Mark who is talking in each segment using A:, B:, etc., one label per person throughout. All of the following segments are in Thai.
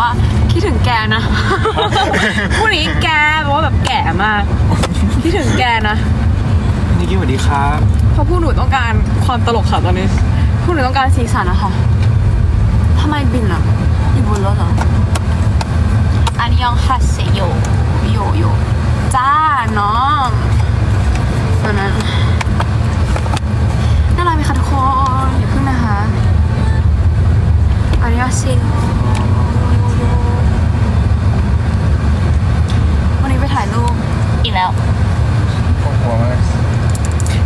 A: ว่าคิดถึงแกนะ พูดอย่างนี้แกแปลว่าแบบแก่มาก คิดถึงแกนะ
B: นิกกี้สวัสดีครับ
A: เพราะพวกหนูต้องการความตลกค่ะตอนนี้พวกหนูต้องการสีสันนะคะทำไมบินอะอยู่บนรถเหรออันนี้ยังฮัสเซโยโยโยจ้าน้องตอนนั้นน่ารักไหมคะทุกคนอย่าเพิ่งนะคะอันนี้ก็ซิวันนี้ไปถ่ายรูปอีกแล้ว
B: ปวดหัวมาก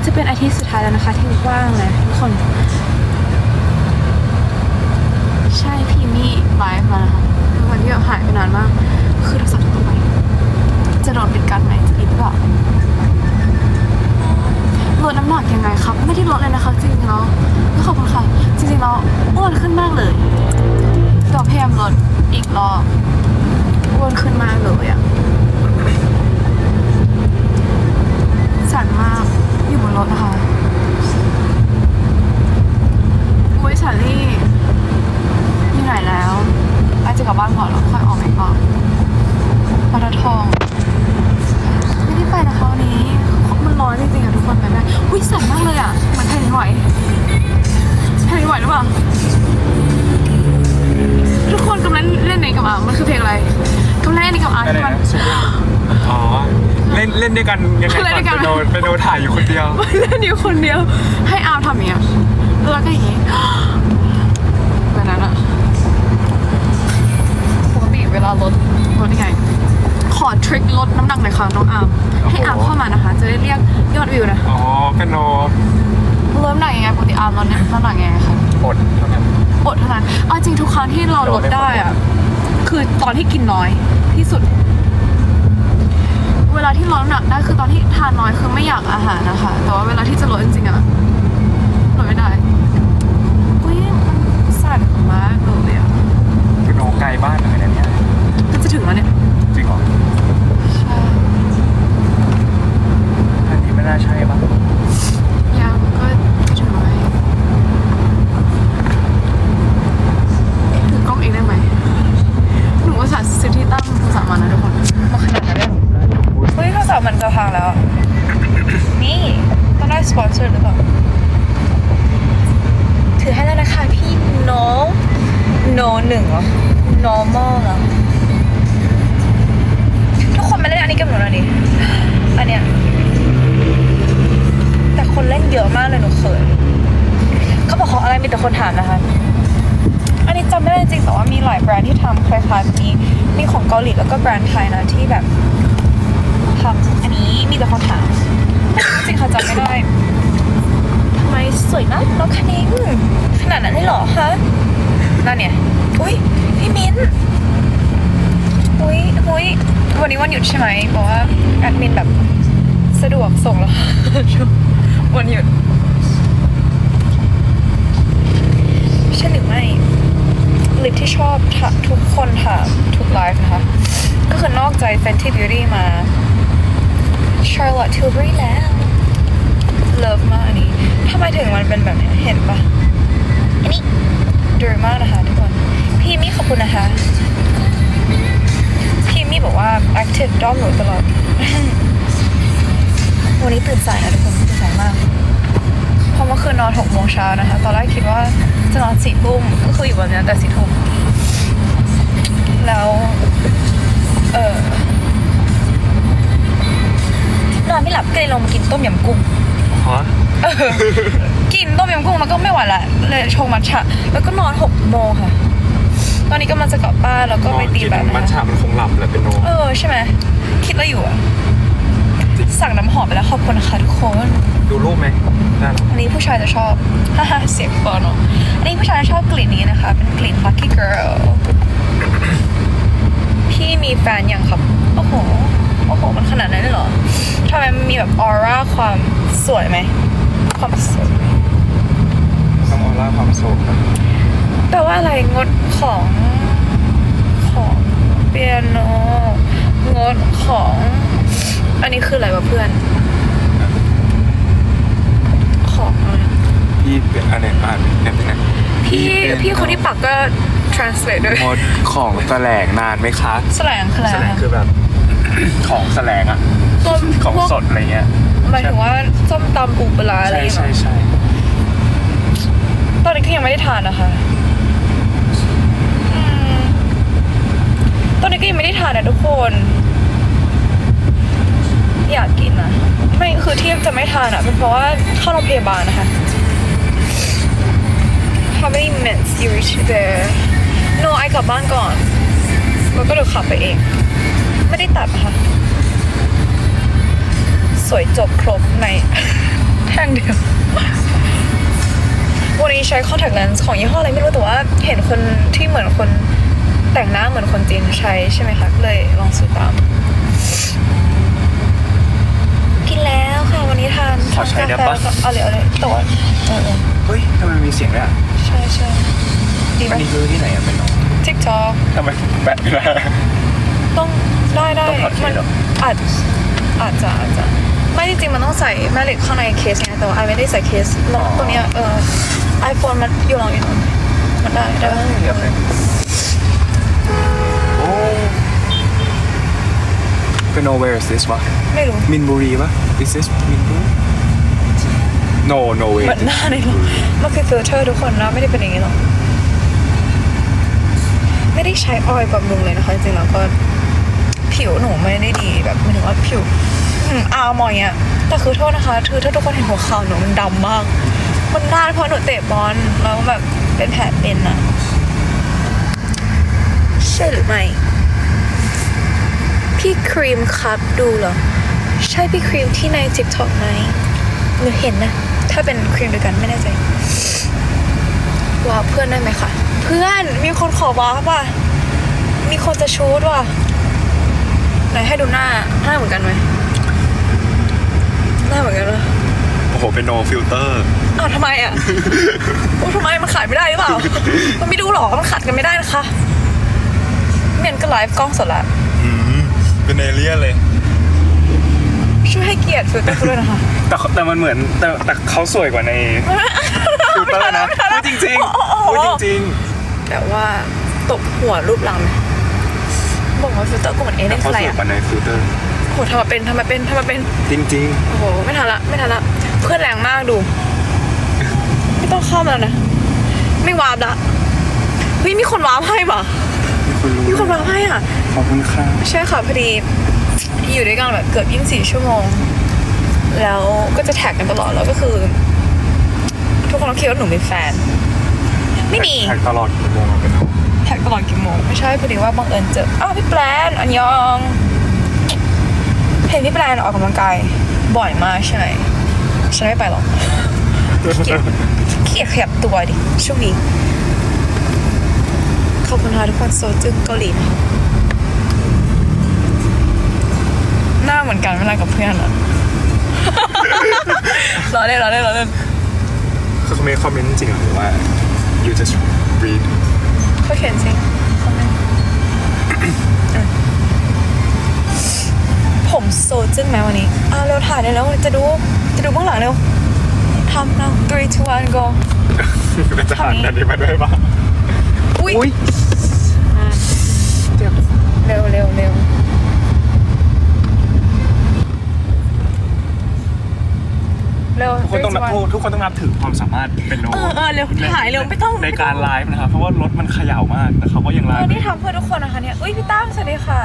A: จะเป็น อาทิตย์สุดท้ายแล้วนะคะ ที่ว่างเลยทุกคน ใช่พี่มี่ไลฟ์มานะคะเป็นวันที่แบบหายไปนานมาก คือโทรศัพท์ตัวไป จะโดนปิดกันไหมจะปิดหรือเปล่าลดน้ำหนักยังไงครับ ไม่ได้ลดเลยนะคะ จริงๆแล้วก็ขอบคุณค่ะจริงๆแล้วอ้วนขึ้นมากเลยตัวพยายามลดอีกรอบอ้วนขึ้นมากเลยอะ แล้วก็อย่างงี้แบบนั้นอะปกติเวลาลดลดยังไง ขอทริคลดน้ำหนักหน่อยค่ะน้องอาร์ม
B: โอ้โห
A: ให้อาร์มเข้ามานะคะ จะได้เรียกยอดวิวนะ
B: อ๋อเป็นโน
A: ลดน้ำหนักยังไงปกติอาร์มลดน้ำหนักยังไงคะ
B: อดเท่านั้น
A: อดเท่านั้นเอาจริงทุกครั้งที่เราลดได้อะคือตอนที่กินน้อยที่สุด เวลาที่ลดน้ำหนักได้คือตอนที่ทานน้อยคือไม่อยากอาหารนะคะ แต่ว่าเวลาที่จะลดจริงๆอะ ลดไม่ได้อุ้ยมันสั่นมากเลยา
B: ห
A: ลีแล้วก็แบรนด์ไทยนะที่แบบทำอันนี้มีแต่คนถามจริงเขาจำไม่ได้ทำไมสวยมากน้องคณิงขนาดนั้นเลยเหรอคะนั่นเนี่ยอุ้ยพี่มิ้นอุ้ยอุ้ยวันนี้วันหยุดใช่ไหมเพราะว่าแอดมินแบบสะดวกส่งแล้ววันหยุดใช่หรือไม่ ลิปที่ชอบถามทุกคนถามทุกไลฟ์นะคะ ก็คือนอกใจ Fenty Beauty มา Charlotte Tilbury แล้ว Love มากอันนี้ทำไมถึงมันเป็นแบบนี้เห็นปะอันนี้ดูมากนะคะทุกคน พี่มี่ขอบคุณนะคะ พี่มี่บอกว่า active ด้อมหนูตลอด วันนี้ตื่นสายนะทุกคนตื่นสายมาก เพราะเมื่อคืนนอนหกโมงเช้านะคะ ตอนแรกคิดว่าจะนอนสี่ทุ่มก็คืออยู่แบบนี้แต่สี่ทุ่มแล้ว เออนอนไม่หลับก็เลยลงมากินต้มยำกุ้ง
B: ฮะ
A: เออกินต้มยำกุ้งแล้วก็ไม่ไหวละเลยชงมัทฉะแล้วก็นอนหกโมงค่ะ ตอนนี้กำลังจะกลับบ้านแล้วก็ไปตี
B: กิน
A: แบด
B: มั
A: นะ
B: นฉา
A: คะ
B: มันคงหลับแหละเป็นโน
A: เออใช่ไหมคิดแล้วอยู่อะ สั่งน้ำหอมไปแล้วขอบคุณนะคะทุกคน
B: ดูรูปไหมได้หรอ
A: อันนี้ผู้ชายจะชอบฮ่าฮ่าเสียงเปิดเนาะอันนี้ผู้ชายจะชอบกลิ่นนี้นะคะ เป็นกลิ่น Lucky Girl พี่มีแฟนยังครับ โอ้โห โอ้โห มันขนาดนั้นเลยเหรอทำไมมันมีแบบออร่าความสวยไหม ความสวย
B: ต้องออร่าความโศกนะ
A: แปลว่าอะไรงดของของเปียโนงดของ อันนี้คืออะไรวะเพื่อน ของอะไร
B: พี่เป็นอะไรอ่านแอปไหน
A: พี่
B: เป็น
A: พี่คนที่ปักก็ translate ด้วย
B: หมดของแสลงนานไหมคะ
A: แสลงคืออะไร
B: แสลง
A: คะ
B: คือแบบ ของแสลงอะ
A: ส้ม
B: ของ
A: พวก
B: สดอะไรเงี้ย
A: หมายถึงว่าส้มตำปูปลาร้าอะไร
B: ใช่
A: อย่าง
B: ใช่
A: เงี้ย
B: ใช่
A: ตอนนี้ก็ยังไม่ได้ทานนะคะอืมตอนนี้ก็ยังไม่ได้ทานนะทุกคน อยากกินนะไม่คือที่จะไม่ทานอะเป็นเพราะว่าเข้าโรงพยาบาลนะคะ How many minutes you reach there No ไอกลับบ้านก่อน แล้วก็เดี๋ยวขับไปเอง ไม่ได้ตัดนะคะสวยจบครบในแท่งเดียววันนี้ใช้ contact lens ของยี่ห้ออะไรไม่รู้แต่ว่าเห็นคนที่เหมือนคนแต่งหน้าเหมือนคนจีนใช้ใช่ไหมคะเลยลองซื้อตาม กินแล้วค่ะวันนี้ทาน
B: ขอใช้ได้ปะ
A: ทานกาแฟแล้วก็เอาเลยเอาเลยแต่ว่าเออเออ
B: เฮ้ยทำไมมีเสียงด้วยอะ
A: ใช่ใช่ดี
B: อั
A: มานก
B: นี้คือที่ไหนอะเป็นน้อง
A: ทิกจอ
B: ทำไมแบตไม่ได้
A: ต้องได้ได้
B: ต้องถอดเคสเหรอ
A: อาจอาจจะอาจจะไม่จริงๆมันต้องใส่แม่เหล็กข้างในเคสไงแต่ว่าไอไม่ได้ใส่เคสแล้วตัวเนี้ยเออไอโฟนมันอยู่ลองอยู่นอนมันได้ได้
B: เรียบเลยโอ้ เป็น where is this วะ
A: ไม่รู้
B: มินบุรีปะ is this มินบุรี no no way
A: เหมือนหน้าในรถมันคือฟิลเตอร์ทุกคนนะไม่ได้เป็นอย่างนี้หรอกไม่ได้ใช้ออยล์บำรุงเลยนะคะจริงๆแล้วก็ผิวหนูไม่ได้ดีแบบหมายถึงว่าผิวอืมอาวมอยอะแต่คือโทษนะคะคือถ้าทุกคนเห็นหัวเข่าหนูมันดำมาก มันด้านเพราะหนูเตะบอลแล้วแบบเป็นแผลเป็นอะใช่หรือไม่ พี่ครีมครับดูเหรอ ใช่พี่ครีมที่ใน TikTok ไหมหนูเห็นนะ ถ้าเป็นครีมเดียวกันไม่แน่ใจว้าวเพื่อนได้ไหมคะเพื่อนมีคนขอว้าป่ะมีคนจะชูดว่ะไหนให้ดูหน้าหน้าเหมือนกันไหมหน้าเหมือนกันเหรอ
B: โอ้โห เป็น no filter
A: อ้าวทำไมอะ โอ้ทำไมมันขายไม่ได้หรือเปล่า มันไม่ดูหรอ มันขัดกันไม่ได้นะคะเมียนก็ไลฟ์กล้องสดละ
B: อืม เป็นเอเลี่ยนเลย
A: ช่วยให้เกียรติฟิลเตอร์เขาด้วยนะคะ
B: แต่แต่มันเหมือนแต่แต่เขาสวยกว่าในฟิลเตอร์นะพูดจริงๆพูดจริง
A: แต่ว่าตบหัวรูปหลังบอกว่าฟิลเตอร์กูเหมือนเอ
B: ๆ
A: เลี่
B: แต่
A: ยน
B: เขา
A: อะไร
B: สวย
A: อะ
B: กว่าในฟิลเตอร์
A: โหทำมาเป็นทำมาเป็นทำมาเป็น
B: จริง
A: โอ้โห ไม่ทันละ ไม่ทันละ เพื่อนแรงมากดู ไม่ต้องเข้ามาแล้วนะ ไม่วาร์ปละเฮ้ยมีคนวาร์ปให้ป่ะ
B: ๆ มีคนรู้
A: มีคนวาร์ปให้อะ
B: ขอบคุณค่ะ
A: ใช่ค่ะพอดีอยู่ด้วยกันแบบเกือบ24ชั่วโมง แล้วก็จะแท็กกันตลอดแล้วก็คือ ทุกคนต้องคิดว่าหนูมีแฟน ไม่มี
B: แท็กตลอดกี่โมงอะเป็นน้อง
A: แท็กตลอดกี่โมงไม่ใช่พอดีว่าบังเอิญเจออ้าวพี่แปลนอันยองเห็นพี่แปลนออกกำลังกายบ่อยมากใช่ไหมฉันไม่ไปหรอกเขียดขยับตัวดิช่วงนี้ขอบคุณค่ะทุกคนโซจึงเกาหลี เหมือนกันเวลากับเพื่อนอะ รอเล่นรอเล่นรอเล่น
B: คือเขาไม่คอมเมนต์จริงๆหรือว่า you just read
A: เขาเขียนสิคอมเมนต์อะผมโซจึ้งไหมวันนี้อะเร็วถ่ายได้แล้วจะดูจะดูเบื้องหลังเร็วทำนะ three two one go
B: เป็นทหารอันนี้มาด้วยปะ
A: อุ้ย
B: อุ้ย
A: อะเร็วเร็วเร็ว เร็ว
B: ทุกคนต้องนับ
A: three, two, one
B: ทุกคนต้องนับถือความสามารถเป็นโน
A: เออเออเร็วถ่ายเร็วไม่ต้อง
B: ในการไลฟ์นะครับเพราะว่ารถมันเขย่ามากแต่เขาก็ยังไล
A: เออ
B: ฟ์
A: นี่ทำเพื่อทุกคนนะคะเนี่ยอุ้ยพี่ตั้มสวัสดีค่ะ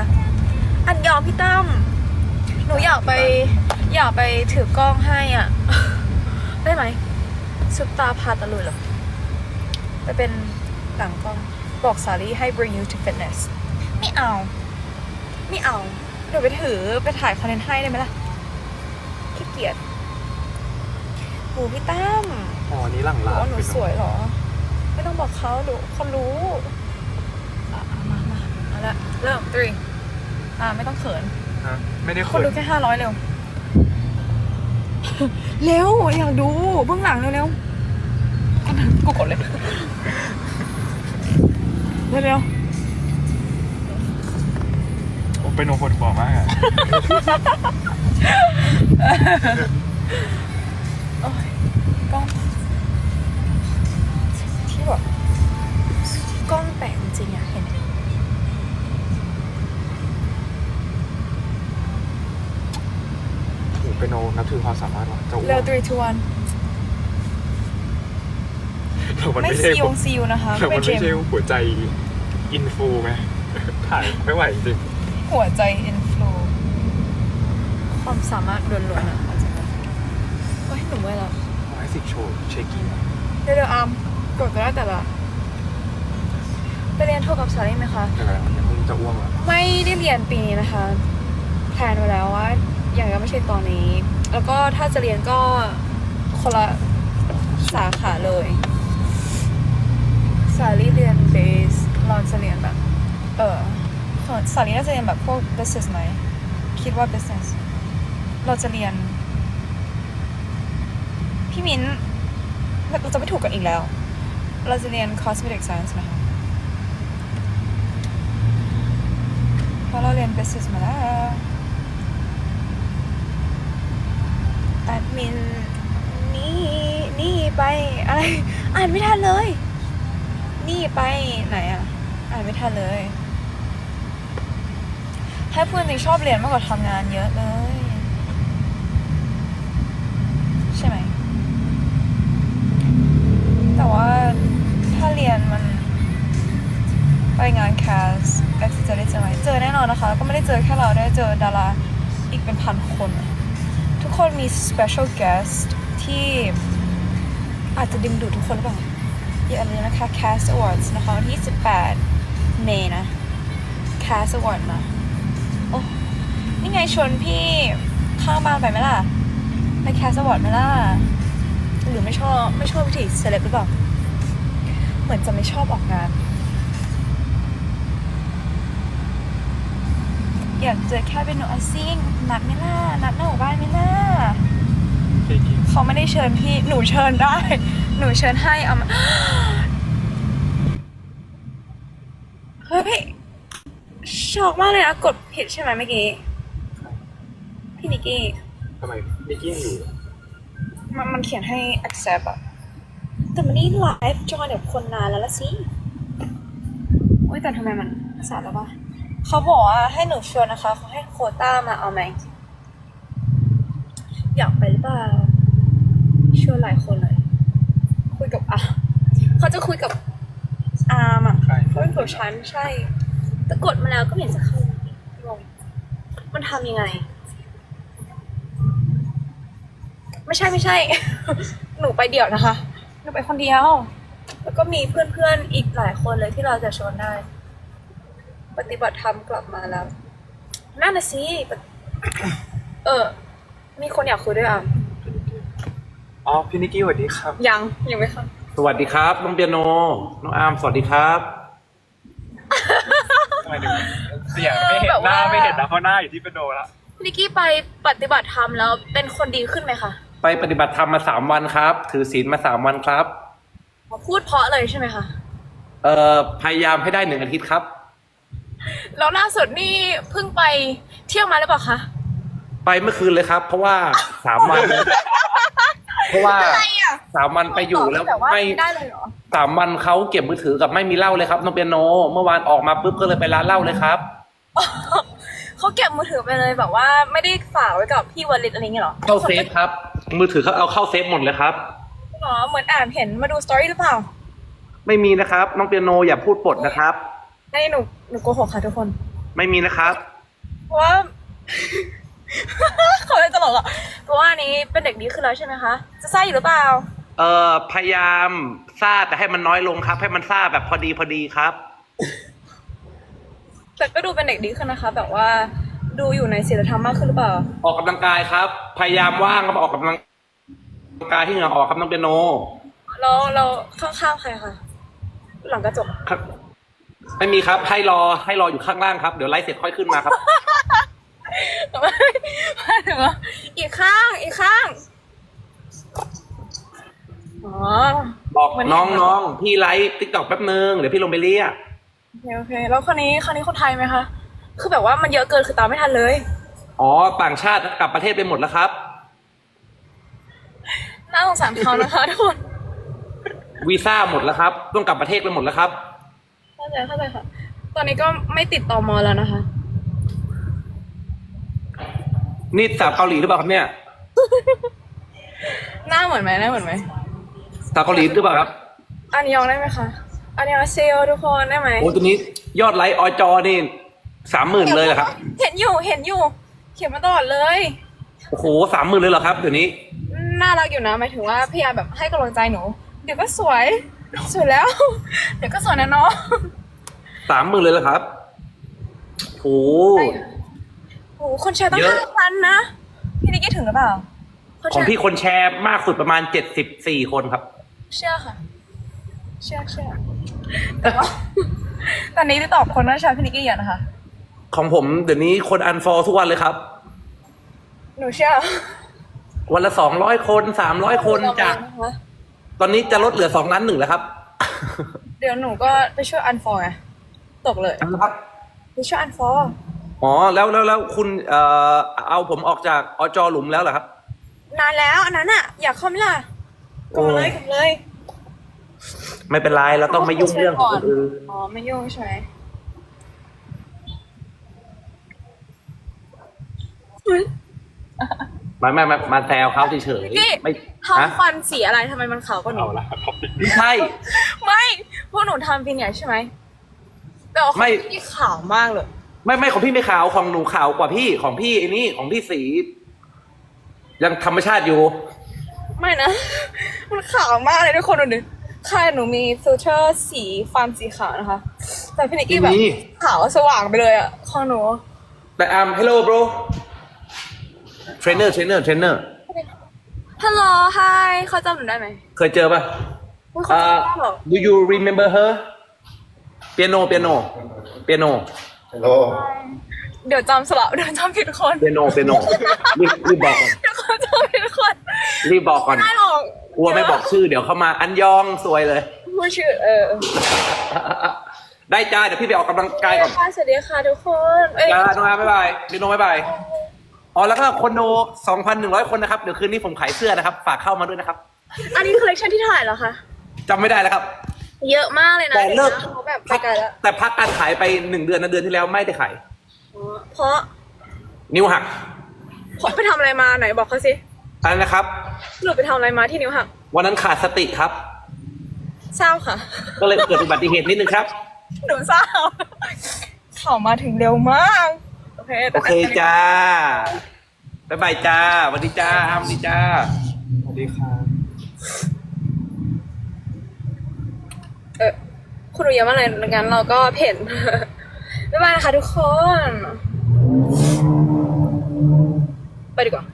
A: อันยอมพี่ตั้มหนูอยากไปอยากไปถือกล้องให้อะ ได้ไหมซุปตาพาตะลุยเหรอไปเป็นหลังกล้องบอกสาลีให้ bring you to fitness ไม่เอา ไม่เอาเดี๋ยวไปถือไปถ่ายคอนเทนต์ให้ได้ไหมล่ะขี้เกียจโหพี่ตั้ม
B: อ๋ออันนี้หลัง
A: บอ
B: ร้ากน
A: ว่าหนูสวยเหรอ ไม่ต้องบอกเขาหนูคนรู้อะอะมามาเอาละเริ่ม three อ่าไม่ต้องเขิน
B: ฮะไม่ได้
A: ค
B: เขิ
A: น
B: น
A: ดูแค่ห้าร้อยเร็ว เร็ว อยากดูเบื้องหลังเร็วเร็วๆกูกดเลย เร็วเร็ว
B: โอ้เป็นโนคนบอกมากอะ
A: โอ้ย กล้องที่แบบกล้องแปลกจริงอะเห็
B: นโหเป็นโนนับถือความสามารถว่ะเจ้าอ้ว
A: เร็วน three two one
B: เรามัน
A: ไม่
B: ไซี
A: ลงซีลนะคะ
B: เรา
A: มั
B: นไม่
A: ม
B: ใช่หัวใจอินฟูไหม ถ่ายไม่ไหวจริง
A: หัวใจ อินฟลูความสามารถล้วนๆนะคะเฮ้ยหนู
B: เว้ยแล้ว เชคกิ้ง
A: เดี๋ยวเดี๋ยวอาร์มกดก็ได้แต่ละไปเรียนโทกับสาลี่ไหมคะ
B: เดี๋ยวนะยังเพิ่งจะอ้วกอะ
A: ไม่ได้เรียนปีนี้นะคะแพลนไว้แล้วว่า อย่างก็ไม่ใช่ตอนนี้ แล้วก็ถ้าจะเรียนก็คนละสาขาเลย สาลีเรียนเบสเราจะเรียนแบบ เออของสาลีน่าจะเรียนแบบพวก business ไหม คิดว่า business เราจะเรียน พี่มิ้นเราจะไม่ถูกกันอีกแล้ว เราจะเรียน cosmetic science นะคะ เพราะเราเรียน business มาแล้วแอดมินนี่นี่ไปอะไร อ่านไม่ทันเลย นี่ไปไหนอะ อ่านไม่ทันเลย ให้พูดจริงชอบเรียนมากกว่าทำงานเยอะเลย เจอแค่เราได้เจอดาราอีกเป็นพันคน ทุกคนมี special guest ที่อาจจะดึงดูดทุกคนหรือเปล่าอย่าลืมนะคะ Cast Awards นะคะวันที่ 18 เมษนะ Cast Award มาโอ้นี่ไงชวนพี่ข้างบ้านไปไหมล่ะไป Cast Award ไหมล่ะ หรือไม่ชอบ ไม่ชอบวิธีเซเลบหรือเปล่า เหมือนจะไม่ชอบออกงาน อยากเจอแค่เป็นหนูอาซิ่งนัดไหม่ล่ะนัดหน้าหมู่บ้านไหม่ล่ะ
B: เชคกิ้ง
A: เขาไม่ได้เชิญพี่หนูเชิญได้ หนูเชิญให้เอามาเฮ้ยช็อกมากเลยนะกดผิดใช่ไหมเมื่อกี้พี่นิกกี้
B: ทำไมมิกกี้ยังอยู่
A: มันมันเขียนให้ accept อะแต่มันนี่ไลฟ์จอยกับคนนานแล้วละสิอุ้ยแต่ทำไมมันสายแล้วปะ เขาบอกว่าให้หนูชวนนะคะเขาให้โควต้ามาเอาไหมอยากไปหรือเปล่าชวนหลายคนเลย คุยกับอาเขาจะคุยกับอาร์มอะ
B: ใคร
A: เขาเป็นกับฉันใช่ แต่กดมาแล้วก็ไม่เห็นจะเข้างงมันทำยังไง ไม่ใช่ไม่ใช่ หนูไปเดี่ยวนะคะหนูไปคนเดียว แล้วก็มีเพื่อนๆอีกหลายคนเลยที่เราจะชวนได้ ปฏิบัติธรรมกลับมาแล้วนั่นน่ะสิปฏิเออ มีคนอยากคุยด้วยอะ
B: อ๋อพี่นิกกี้สวัสดีครับ
A: ยังยังไม่ค่ะ
C: สวัสดีครับน้องเปียโนน้องอาร์มสวัสดีครับ
B: ทำไมถึงเสียงไม่เห็นหน้าไม่เห็นนะเพราะหน้าอยู่ที่เป็นโดละ
A: นิกกี้ไปปฏิบัติธรรมแล้วเป็นคนดีขึ้นไหมคะ
C: ไปปฏิบัติธรรมมาสามวันครับ ถือศีลมาสามวันครับ
A: พูดเพราะเลยใช่ไหมคะ
C: เอ่อพยายามให้ได้หนึ่งอาทิตย์ครับ
A: แล้วล่าสุดนี่เพิ่งไปเที่ยวมาหรือเปล่าคะ
C: ไปเมื่อคืนเลยครับ เพราะว่าสามวัน เพราะว่า
A: อะไรอะ
C: สามวันไปอยู่แล้ว
A: แบบว่า
C: ไม่
A: ได้เลยเหรอ
C: สามวันเขาเก็บมือถือกับไม่มีเหล้าเลยครับน้องเปียโน เมื่อวานออกมาปุ๊บก็เลยไปร้านเหล้าเลยครับ
A: เขาเก็บมือถือไปเลยแบบว่าไม่ได้ฝากไว้กับพี่วลิตอะไรเงี้ยเหรอ
C: เข้าเซฟครับ มือถือเขาเอาเข้าเซฟหมดเลยครับ
A: หรอเหมือนอ่านเห็นมาดูสตอรี่หรือเปล่า
C: ไม่มีนะครับน้องเปียโนอย่าพูดปดนะครับ
A: ไม่หนู หนูโกหกค่ะทุกคน
C: ไม่มีนะครับ
A: เพราะว่า เขาเลยตลกอะเพราะว่าอันนี้เป็นเด็กดีขึ้นแล้วใช่ไหมคะ จะซ่าอยู่หรือเปล่า
C: เอ่อพยายามซ่าแต่ให้มันน้อยลงครับ ให้มันซ่าแบบพอดีพอดีครับ
A: แต่ก็ดูเป็นเด็กดีขึ้นนะคะ แบบว่าดูอยู่ในศีลธรรมมากขึ้นหรือเปล่า
C: ออกกำลังกายครับ พยายามว่างครับออกกำลังกายที่เหงื่อออกครับน้องเปียโน
A: เราเราข้างๆใครคะหลังกระจก
C: ครับ ไม่มีครับ ให้รอให้รออยู่ข้างล่างครับ เดี๋ยวไลฟ์เสร็จค่อยขึ้นมาครับ
A: ไม่ไม่ถึงว่าอีกข้าง อีกข้าง อ๋อ
C: บอก
A: มัน
C: น้องน้องพี่ไลฟ์ติ๊กต็อกแป๊บนึงเดี๋ยวพี่ลงไปเรียก
A: โอเคโอเค แล้วคนนี้คนนี้คนไทยไหมคะ คือแบบว่ามันเยอะเกินคือตามไม่ทันเลย
C: อ๋อต่างชาติกลับประเทศไปหมดแล้วครับ
A: น่าสงสารเขานะคะทุกคน
C: วีซ่าหมดแล้วครับ ต้องกลับประเทศไปหมดแล้วครับ
A: ใจเข้าใจค่ะ ตอนนี้ก็ไม่ติดต่อมอแล้วนะคะ
C: นี่สาวเกาหลีหรือเปล่าครับเนี่ย
A: หน้าเหมือนไหมหน้าเหมือนไหม
C: สาวเกาหลีหรือเปล่าครับ
A: อันยองได้ไหมคะ อันยองเซลทุกคนได้ไหม
C: โอ้ตัวนี้ยอดไลค์อจอนี่สามหมื่นเลยเหรอครับ
A: เห็นอยู่เห็นอยู่ เขียนมาตลอดเลย
C: โอ้โหสามหมื่นเลยเหรอครับเดี๋ยวนี้
A: น่ารักอยู่นะหมายถึงว่าพยายามแบบให้กำลังใจหนู เดี๋ยวก็สวย สวยแล้ว เดี๋ยวก็สวยนะเนาะ
C: สามหมื่นเลยเหรอครับโอ้โห
A: โอ้โหคนแชร์ต้อง
C: เยอะ
A: ห้าพันนะ พี่นิกกี้ถึงหรือเปล่าคน
C: ของ
A: แชร์
C: พี่คนแชร์มากสุดประมาณเจ็ดสิบสี่คนครับ
A: เชื่อค่ะ เชื่อเชื่อแต่ว่า ตอนนี้ที่ตอบคนน่าแชร์พี่นิกกี้เยอะนะคะ
C: ของผมเดี๋ยวนี้คนอันฟอลทุกวันเลยครับ
A: หนูเชื่อ
C: วันละสองร้อยคนสามร้อยคนจาก
A: นะคะ
C: ตอนนี้จะลดเหลือสองล้านหนึ่งแล้วครับ
A: เดี๋ยวหนูก็ไปช่วยอันฟอร์ไง ตกเลย
C: นะครับ
A: ไปช่วยอันฟอร์
C: อ๋อแล้วแล้วแล้วคุณเอ่อเอาผมออกจากอจอหลุมแล้วเหรอครับ
A: นานแล้วอันนั้นอะอยากเข้าไหมล่ะกดเลยกดเลย
C: ไม่เป็นไรเราต้องไม่ยุ่งเรื่องของคนอื่น
A: อ๋อไม่ยุ่งใช่ไหม
C: ไม่ไม่ไม่มาแซวเขาเฉย
A: พี่
C: ๆไม่ฮะ
A: ทำฟันสีอะไรทำไมมันขาวกว่าหนู
C: ไม่ใช่
A: ไม่ พวกหนูทำฟินเนี่ยใช่ไหม แต่ว่าของ
C: ไม่
A: พี่ขาวมากเลย
C: ไม่ไม่ของพี่ไม่ขาวของหนูขาวกว่าพี่ของพี่ไอ้นี่ของพี่สี ยังธรรมชาติอยู่
A: ไม่นะ มันขาวมากเลยทุกคนดูดิค่ายหนูมีฟิลเตอร์สีฟันสีขาวนะคะ แต่พี่นิกกี้แบบ
C: มี
A: ขาวสว่างไปเลยอะของหนู
C: แต่อาม hello bro trainer trainer trainer
A: ฮัลโหลไฮเขาจำหนูได้ไหม
C: เคยเจอป่ะ
A: อุ๊ยเขา
C: อ่า
A: จำได้เหรอ
C: do you remember her piano piano piano
D: ฮัลโหล
A: เดี๋ยวจำสลับเดี๋ยวจำผิดคน
C: piano piano รีบรีบบอกก่อน
A: เดี๋ยวเขาจำผิดคน
C: รีบบอกก่อน
A: ไม่ได้หรอก
C: กลัวไม่บอกชื่อเดี๋ยวเข้ามาอันยองสวยเลย
A: พูดชื่อเออ
C: ได้จ้าเดี๋ยวพี่ไปออกกำลังกายก่อน
A: ค่ะสวัสดีค่ะทุกคนเอ้ย
C: จ้าน้องอาบ๊ายบายพี่โนบ๊ายบายอ๋อแล้วก็คนดู2,100 คนนะครับเดี๋ยวคืนนี้ผมขายเสื้อนะครับ ฝากเข้ามาด้วยนะครับ
A: อันนี้คอลเลคชันที่เท่าไหร่แล้วคะ
C: จำไม่ได้แล้วครับ
A: เยอะมากเลยนะ
C: แต่เลิก
A: เขาแบบไปไกลแล้ว
C: แต่พักการขายไปหนึ่งเดือนนะเดือนที่แล้วไม่ได้ขาย
A: อ๋อเพราะ
C: นิ้วหัก
A: เพราะไปทำอะไรมาไหนบอกเขาสิ
C: อะไรนะครับ
A: หนูไปทำอะไรมาที่นิ้วหัก
C: วันนั้นขาดสติครับ
A: เศร้าค่ะ
C: ก็เลยเกิดอุบัติเหตุนิดนึงครับ
A: หนูเศร้าเขามาถึงเร็วมาก โอเค
C: โอเคจ้าบ๊ายบายจ้าสวัสดีจ้าสวัสดีจ้า
B: สวัสดีครับ
A: เออ คุณดูเยอะมากเลยงั้นเราก็เพ่นบ๊ายบายนะคะทุกคน ไปดีกว่า